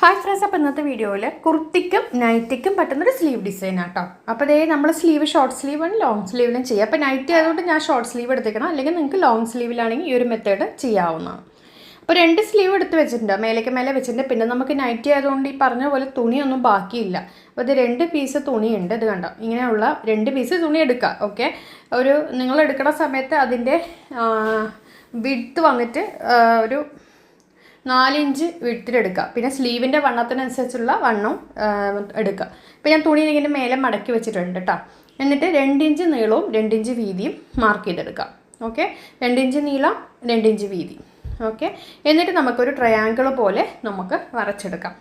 Hi friends അപ്പോൾ ഇന്നത്തെ വീഡിയോയിൽ കുർത്തിക്കും നൈറ്റിക്കും പറ്റുന്നൊരു സ്ലീവ് ഡിസൈൻ ആട്ടോ. അപ്പോൾ അതേ നമ്മൾ സ്ലീവ് ഷോർട്ട് സ്ലീവും ലോങ് സ്ലീവിലും ചെയ്യാം. അപ്പോൾ നൈറ്റി ആയതുകൊണ്ട് ഞാൻ ഷോർട്ട് സ്ലീവ് എടുത്തേക്കണം. അല്ലെങ്കിൽ നിങ്ങൾക്ക് ലോങ് സ്ലീവിലാണെങ്കിൽ ഈ ഒരു മെത്തേഡ് ചെയ്യാവുന്നതാണ്. അപ്പോൾ രണ്ട് സ്ലീവ് എടുത്ത് വെച്ചിട്ടുണ്ട്. മേലേക്ക് മേലെ വെച്ചിട്ടുണ്ട്. പിന്നെ നമുക്ക് നൈറ്റി ആയതുകൊണ്ട് ഈ പറഞ്ഞ പോലെ തുണിയൊന്നും ബാക്കിയില്ല. അപ്പോൾ ഇത് രണ്ട് പീസ് തുണിയുണ്ട്. ഇത് കണ്ടോ? ഇങ്ങനെയുള്ള രണ്ട് പീസ് തുണി എടുക്കുക ഓക്കെ ഒരു നിങ്ങൾ എടുക്കുന്ന സമയത്ത് അതിന്റെ വിഡ്ത്ത് വന്നിട്ട് ഒരു നാലിഞ്ച് വിട്ടിലെടുക്കുക. പിന്നെ സ്ലീവിന്റെ വണ്ണത്തിനനുസരിച്ചുള്ള വണ്ണം എടുക്കുക. ഇപ്പം ഞാൻ തുണി ഇങ്ങനെ മേലെ മടക്കി വെച്ചിട്ടുണ്ട് കേട്ടോ എന്നിട്ട് രണ്ടിഞ്ച് നീളവും രണ്ടിഞ്ച് വീതിയും മാർക്ക് ചെയ്തെടുക്കുക. ഓക്കെ രണ്ടിഞ്ച് നീളം രണ്ടിഞ്ച് വീതി. ഓക്കെ എന്നിട്ട് നമുക്കൊരു ട്രയാങ്കിൾ പോലെ നമുക്ക് വരച്ചെടുക്കാം.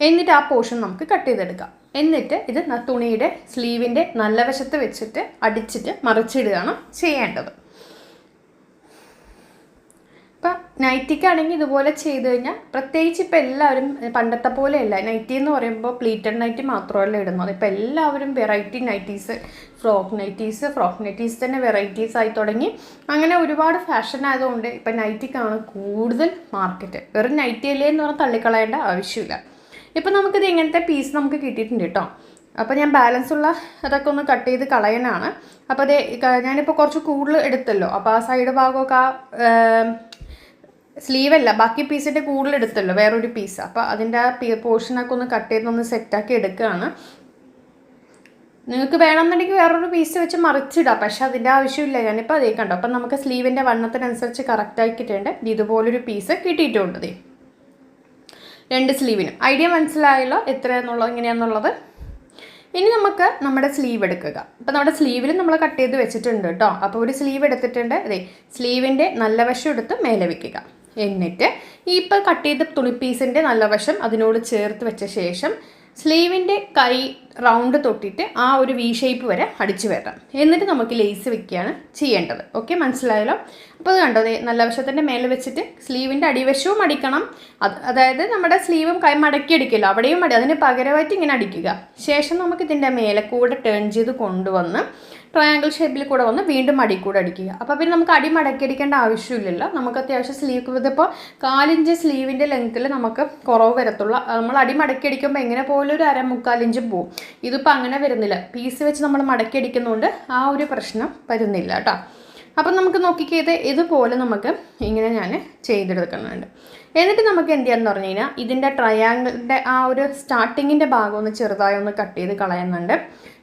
എന്നിട്ട് ആ പോർഷൻ നമുക്ക് കട്ട് ചെയ്തെടുക്കാം. എന്നിട്ട് ഇത് തുണിയുടെ സ്ലീവിന്റെ നല്ല വശത്ത് വെച്ചിട്ട് അടിച്ചിട്ട് മറിച്ചിടുകയാണ് ചെയ്യേണ്ടത് ഇപ്പം നൈറ്റിക്കാണെങ്കിൽ ഇതുപോലെ ചെയ്ത് കഴിഞ്ഞാൽ പ്രത്യേകിച്ച് ഇപ്പം എല്ലാവരും പണ്ടത്തെ പോലെയല്ല. നൈറ്റി എന്ന് പറയുമ്പോൾ പ്ലീറ്റഡ് നൈറ്റി മാത്രമല്ല ഇടുന്നത്. ഇപ്പം എല്ലാവരും variety nighties frock nighties frock nighties തന്നെ വെറൈറ്റീസ് ആയി തുടങ്ങി. അങ്ങനെ ഒരുപാട് ഫാഷൻ ആയതുകൊണ്ട് ഇപ്പം നൈറ്റിക്കാണ് കൂടുതൽ മാർക്കറ്റ് വെറും നൈറ്റി അല്ലേ എന്ന് പറഞ്ഞാൽ തള്ളിക്കളയേണ്ട ആവശ്യമില്ല. ഇപ്പം നമുക്കിത് ഇങ്ങനത്തെ പീസ് നമുക്ക് കിട്ടിയിട്ടുണ്ട് കേട്ടോ അപ്പോൾ ഞാൻ ബാലൻസ് ഉള്ള അതൊക്കെ ഒന്ന് കട്ട് ചെയ്ത് കളയാനാണ്. അപ്പോൾ അതേ ഞാനിപ്പോൾ കുറച്ച് കൂടുതൽ എടുത്തല്ലോ. അപ്പോൾ ആ സൈഡ് ഭാഗമൊക്കെ ആ സ്ലീവ് അല്ല ബാക്കി പീസിന്റെ കൂടുതൽ എടുത്തല്ലോ വേറൊരു പീസ് അപ്പോൾ അതിന്റെ ആ പോർഷനൊക്കെ ഒന്ന് കട്ട് ചെയ്ത് ഒന്ന് സെറ്റാക്കി എടുക്കുകയാണ്. നിങ്ങൾക്ക് വേണമെന്നുണ്ടെങ്കിൽ വേറൊരു പീസ് വെച്ച് മറിച്ചിടാം പക്ഷേ അതിന്റെ ആവശ്യമില്ല. ഞാനിപ്പോൾ അതേ കണ്ടോ അപ്പം നമുക്ക് സ്ലീവിന്റെ വണ്ണത്തിനനുസരിച്ച് കറക്റ്റ് ആക്കിയിട്ടുണ്ട് ഇതുപോലൊരു പീസ് കിട്ടിയിട്ടുണ്ട് ദേ. രണ്ട് സ്ലീവിനും ഐഡിയ മനസ്സിലായല്ലോ എത്രയെന്നുള്ളത് എങ്ങനെയാന്നുള്ളത്? ഇനി നമുക്ക് നമ്മുടെ സ്ലീവ് എടുക്കുക. അപ്പോൾ നമ്മുടെ സ്ലീവിൽ നമ്മൾ കട്ട് ചെയ്ത് വെച്ചിട്ടുണ്ട് കേട്ടോ. അപ്പോൾ ഒരു സ്ലീവ് എടുത്തിട്ടുണ്ട്. അതെ സ്ലീവിന്റെ നല്ല വശം എടുത്ത് മേലെ വെക്കുക. എന്നിട്ട് ഈ ഇപ്പോൾ കട്ട് ചെയ്ത തുണി പീസിന്റെ നല്ല വശം അതിനോട് ചേർത്ത് വെച്ച ശേഷം സ്ലീവിന്റെ കൈ റൗണ്ട് തൊട്ടിട്ട് ആ ഒരു വി ഷേപ്പ് വരെ അടിച്ചു വരണം. എന്നിട്ട് നമുക്ക് ലേസ് വെക്കുകയാണ് ചെയ്യേണ്ടത്. ഓക്കെ മനസ്സിലായല്ലോ? അപ്പോൾ അത് കണ്ടോ? നല്ല വശത്തിന്റെ മേലെ വെച്ചിട്ട് സ്ലീവിന്റെ അടിവശവും അടിക്കണം. അതായത് നമ്മുടെ സ്ലീവും കൈ മടക്കി അടിക്കല്ലോ. അവിടെയും അടി അതിന് പകരമായിട്ട് ഇങ്ങനെ അടിക്കുക. ശേഷം നമുക്ക് ഇതിന്റെ മേലെ കൂടെ ടേൺ ചെയ്ത് കൊണ്ടുവന്ന് ട്രയാങ്കിൾ ഷേപ്പിൽ കൂടെ വന്ന് വീണ്ടും അടി കൂടെ അടിക്കുക. അപ്പോൾ പിന്നെ നമുക്ക് അടി മടക്കിയടിക്കേണ്ട ആവശ്യമില്ലല്ലോ. നമുക്ക് അത്യാവശ്യം സ്ലീവ് ഇതിപ്പോൾ കാലിഞ്ച് സ്ലീവിന്റെ ലെങ്ത്തിൽ നമുക്ക് കുറവ് വരത്തുള്ള. നമ്മൾ അടി മടക്കിയടിക്കുമ്പോൾ എങ്ങനെ പോലും ഒരു അര മുക്കാലിഞ്ചും പോവും. ഇതിപ്പോൾ അങ്ങനെ വരുന്നില്ല. പീസ് വെച്ച് നമ്മൾ മടക്കിയടിക്കുന്നതുകൊണ്ട് ആ ഒരു പ്രശ്നം വരുന്നില്ല കേട്ടോ. അപ്പം നമുക്ക് നോക്കിക്കേ ഇത് ഇതുപോലെ നമുക്ക് ഇങ്ങനെ ഞാൻ ചെയ്തെടുക്കുന്നുണ്ട്. എന്നിട്ട് നമുക്ക് എന്ത് ചെയ്യാന്ന് പറഞ്ഞു കഴിഞ്ഞാൽ ഇതിന്റെ ട്രയാങ്കിളിന്റെ ആ ഒരു സ്റ്റാർട്ടിങ്ങിന്റെ ഭാഗം ഒന്ന് ചെറുതായി ഒന്ന് കട്ട് ചെയ്ത് കളയുന്നുണ്ട്.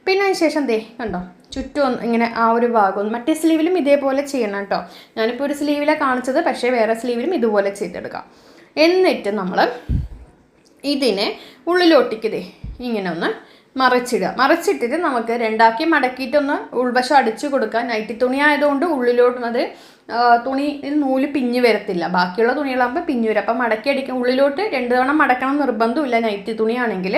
പിന്നെ അതിന് ശേഷം ദേ കണ്ടോ ചുറ്റും ഇങ്ങനെ ആ ഒരു ഭാഗം മറ്റേ സ്ലീവിലും ഇതേപോലെ ചെയ്യണം കേട്ടോ. ഞാനിപ്പോൾ ഒരു സ്ലീവിലെ കാണിച്ചത് പക്ഷേ വേറെ സ്ലീവിലും ഇതുപോലെ ചെയ്തെടുക്കാം. എന്നിട്ട് നമ്മൾ ഇതിനെ ഉള്ളിലോട്ടിക്ക് ദേ ഇങ്ങനെ ഒന്ന് മറിച്ചിടുക. മറച്ചിട്ടിട്ട് നമുക്ക് രണ്ടാക്കി മടക്കിയിട്ടൊന്ന് ഉൾവശം അടിച്ചു കൊടുക്കുക നൈറ്റി തുണി ആയതുകൊണ്ട് ഉള്ളിലോട്ട് അത് നൂൽ പിഞ്ഞു വരത്തില്ല. ബാക്കിയുള്ള തുണികളാകുമ്പോൾ പിഞ്ഞു വരും. അപ്പം മടക്കി അടിക്കുക ഉള്ളിലോട്ട് രണ്ട് തവണ മടക്കണം നിർബന്ധമില്ല നൈറ്റി തുണിയാണെങ്കിൽ.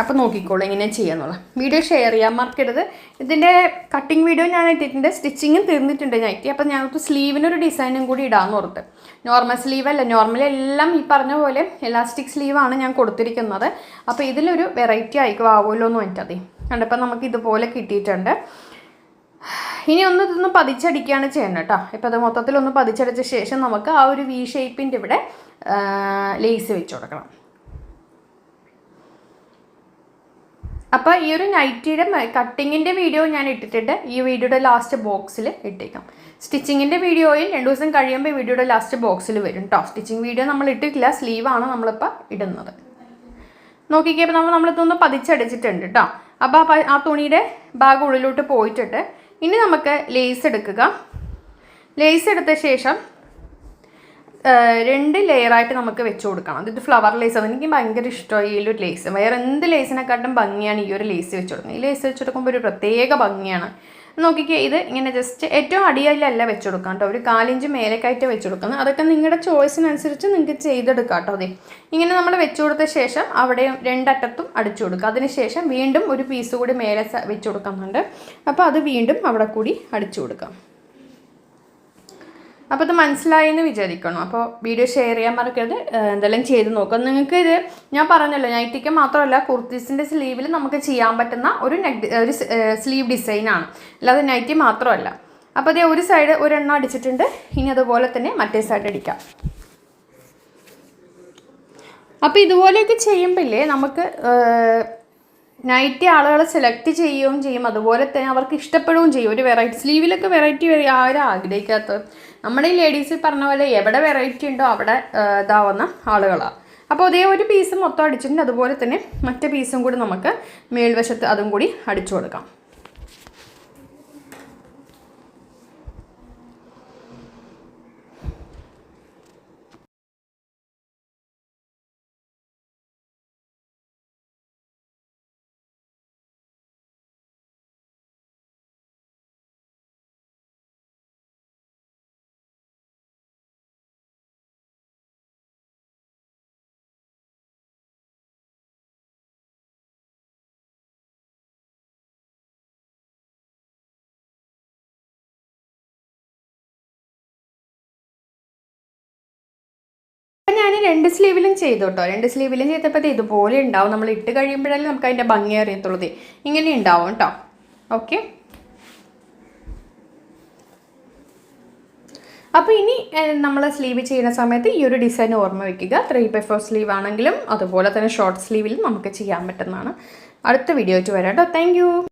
അപ്പം നോക്കിക്കോളൂ എങ്ങനെ ചെയ്യാന്നുള്ള വീഡിയോ ഷെയർ ചെയ്യാൻ മറക്കരുത്. ഇതിന്റെ കട്ടിങ് വീഡിയോ ഞാൻ ഇട്ടിട്ടുണ്ട്. സ്റ്റിച്ചിങ്ങും തീർന്നിട്ടുണ്ട് നൈറ്റി അപ്പം ഞങ്ങൾക്ക് സ്ലീവിനൊരു ഡിസൈനും കൂടി ഇടാമെന്ന് ഓർത്ത്. നോർമൽ സ്ലീവ് അല്ല നോർമൽ എല്ലാം ഈ പറഞ്ഞ പോലെ എലാസ്റ്റിക് സ്ലീവാണ് ഞാൻ കൊടുത്തിരിക്കുന്നത്. അപ്പോൾ ഇതിലൊരു വെറൈറ്റി ആയിക്കും ആവുമല്ലോ എന്ന് വെച്ചതേ കണ്ടപ്പോൾ നമുക്ക് ഇതുപോലെ കിട്ടിയിട്ടുണ്ട്. ഇനി ഒന്ന് ഇതൊന്ന് പതിച്ചടിക്കുകയാണ് ചെയ്യുന്നത് കേട്ടോ. ഇപ്പോൾ അത് മൊത്തത്തിലൊന്ന് പതിച്ചടിച്ച ശേഷം നമുക്ക് ആ ഒരു വി ഷേപ്പിന്റെ ഇവിടെ ലേസ് വെച്ച് കൊടുക്കണം. അപ്പോൾ ഈ ഒരു നൈറ്റിയുടെ കട്ടിങ്ങിന്റെ വീഡിയോ ഞാൻ ഇട്ടിട്ടുണ്ട്. ഈ വീഡിയോയുടെ ലാസ്റ്റ് ബോക്സിൽ ഇട്ടേക്കാം. സ്റ്റിച്ചിങ്ങിന്റെ വീഡിയോയിൽ രണ്ട് ദിവസം കഴിയുമ്പോൾ വീഡിയോയുടെ ലാസ്റ്റ് ബോക്സിൽ വരും കേട്ടോ സ്റ്റിച്ചിങ് വീഡിയോ നമ്മൾ ഇട്ടിട്ടില്ല. സ്ലീവാണ് നമ്മളിപ്പോൾ ഇടുന്നത്. നോക്കിക്കപ്പോൾ നമ്മൾ നമ്മളിതൊന്ന് പതിച്ചടിച്ചിട്ടുണ്ട് കേട്ടോ അപ്പോൾ ആ തുണിയുടെ ഭാഗം ഉള്ളിലോട്ട് പോയിട്ടുണ്ട്. ഇനി നമുക്ക് ലേസ് എടുക്കുക. ലേസ് എടുത്ത ശേഷം രണ്ട് ലെയറായിട്ട് നമുക്ക് വെച്ച് കൊടുക്കണം. ഇത് ഫ്ലവർ ലേസ് ആണ്. എനിക്ക് ഭയങ്കര ഇഷ്ടമായി ഈ ഒരു ലേസ് വേറെ എന്ത് ലേസിനെക്കാട്ടും ഭംഗിയാണ് ഈ ഒരു ലേസ് വെച്ച് കൊടുക്കുന്നത്. ഈ ലേസ് വെച്ച് കൊടുക്കുമ്പോൾ ഒരു പ്രത്യേക ഭംഗിയാണ്. നോക്കിക്കേ ഇത് ഇങ്ങനെ ജസ്റ്റ് ഏറ്റവും അടിയിലല്ല വെച്ച് കൊടുക്കാം കേട്ടോ ഒരു കാലിഞ്ച് മേലേക്കായിട്ട് വെച്ച് കൊടുക്കുന്നത്. അതൊക്കെ നിങ്ങളുടെ ചോയ്സിനനുസരിച്ച് നിങ്ങൾക്ക് ചെയ്തെടുക്കാം കേട്ടോ അതെ. ഇങ്ങനെ നമ്മൾ വെച്ച് കൊടുത്ത ശേഷം അവിടെ രണ്ടറ്റത്തും അടിച്ചു കൊടുക്കുക. അതിനുശേഷം വീണ്ടും ഒരു പീസ് കൂടി മേലെ വെച്ച് കൊടുക്കുന്നുണ്ട്. അപ്പോൾ അത് വീണ്ടും അവിടെ കൂടി അടിച്ചു കൊടുക്കാം. അപ്പോൾ ഇത് മനസ്സിലായി എന്ന് വിചാരിക്കണം. അപ്പോൾ വീഡിയോ ഷെയർ ചെയ്യാൻ മറക്കരുത്. എന്തെല്ലാം ചെയ്ത് നോക്കുക നിങ്ങൾക്ക് ഇത് ഞാൻ പറഞ്ഞല്ലോ നൈറ്റിക്ക് മാത്രമല്ല കുർത്തീസിന്റെ സ്ലീവിൽ നമുക്ക് ചെയ്യാൻ പറ്റുന്ന ഒരു നെക്ക് ഒരു സ്ലീവ് ഡിസൈനാണ് അല്ലാതെ നൈറ്റി മാത്രമല്ല. അപ്പോൾ അതേ ഒരു സൈഡ് ഒരെണ്ണം അടിച്ചിട്ടുണ്ട്. ഇനി അതുപോലെ തന്നെ മറ്റേ സൈഡ് അടിക്കാം. അപ്പോൾ ഇതുപോലെയൊക്കെ ചെയ്യുമ്പോഴേ നമുക്ക് നൈറ്റി ആളുകൾ സെലക്ട് ചെയ്യുകയും ചെയ്യും. അതുപോലെ തന്നെ അവർക്ക് ഇഷ്ടപ്പെടുകയും ചെയ്യും. ഒരു വെറൈറ്റി സ്ലീവിലൊക്കെ വെറൈറ്റി ആരും ആഗ്രഹിക്കാത്തത്? നമ്മുടെ ഈ ലേഡീസ് പറഞ്ഞ പോലെ എവിടെ വെറൈറ്റി ഉണ്ടോ അവിടെ ഇതാവുന്ന ആളുകളാണ് അപ്പോൾ അതേ ഒരു പീസ് മൊത്തം അടിച്ചിട്ടുണ്ട്. അതുപോലെ തന്നെ മറ്റേ പീസും കൂടി നമുക്ക് മേൽവശത്ത് അതും കൂടി അടിച്ചു കൊടുക്കാം. രണ്ട് സ്ലീവിലും ചെയ്തു കേട്ടോ രണ്ട് സ്ലീവിലും ചെയ്തപ്പോൾ ഇതുപോലെ ഉണ്ടാവും. നമ്മൾ ഇട്ട് കഴിയുമ്പോഴല്ലേ നമുക്ക് അതിന്റെ ഭംഗി അറിയത്തുള്ളത്. ഇങ്ങനെ ഉണ്ടാവും കേട്ടോ. ഓക്കെ അപ്പോൾ ഇനി നമ്മൾ സ്ലീവ് ചെയ്യുന്ന സമയത്ത് ഈ ഒരു ഡിസൈൻ ഓർമ്മ വയ്ക്കുക ത്രീ ബൈ ഫോർ സ്ലീവ് ആണെങ്കിലും അതുപോലെ തന്നെ ഷോർട്ട് സ്ലീവിലും നമുക്ക് ചെയ്യാൻ പറ്റുന്നതാണ്. അടുത്ത വീഡിയോ ആയിട്ട് വരാം കേട്ടോ. താങ്ക്